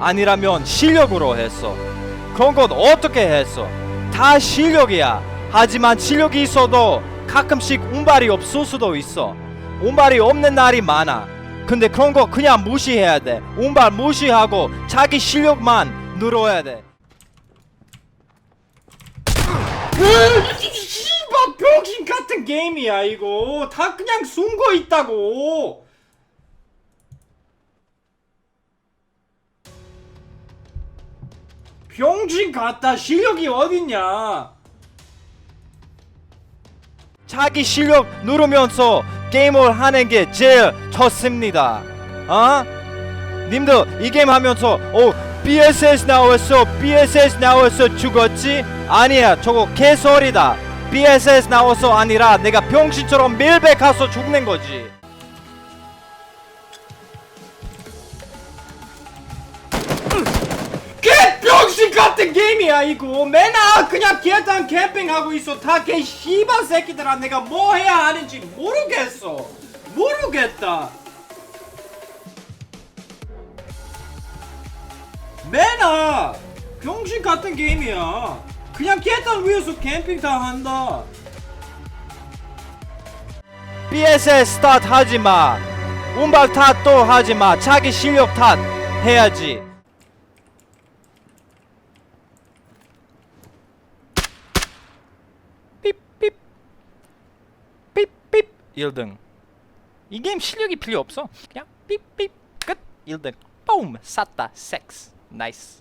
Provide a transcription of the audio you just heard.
아니라면 실력으로 했어. 그런 건 어떻게 했어? 다 실력이야. 하지만 실력이 있어도 가끔씩 운발이 없을 수도 있어. 운발이 없는 날이 많아. 근데 그런 거 그냥 무시해야 돼. 운발 무시하고 자기 실력만 늘어야 돼. 씨발 병신 같은 게임이야 이거. 다 그냥 숨고 있다고. 병신 같다. 실력이 어딨냐? 자기 실력 누르면서 게임을 하는 게 제일 좋습니다. 어? 님들 이 게임 하면서 어 BSS 나왔어 BSS 나왔어 죽었지? 아니야 저거 개소리다. BSS 나와서 아니라 내가 병신처럼 밀배 가서 죽는 거지 같은 게임이야 이거. 맨날 그냥 계단 캠핑하고 있어. 다 개 씨발 새끼들아 내가 뭐 해야 하는지 모르겠어. 모르겠다. 맨날 병신 같은 게임이야. 그냥 계단 위에서 캠핑 다 한다. BSS 스타트 하지마 운발 탓도 하지마 자기 실력 탓 해야지 삐삐 삐삐 1등. 이 게임 실력이 필요 없어. 그냥 삐삐 끝. 1등. 뿜 쌌다. 섹스. 나이스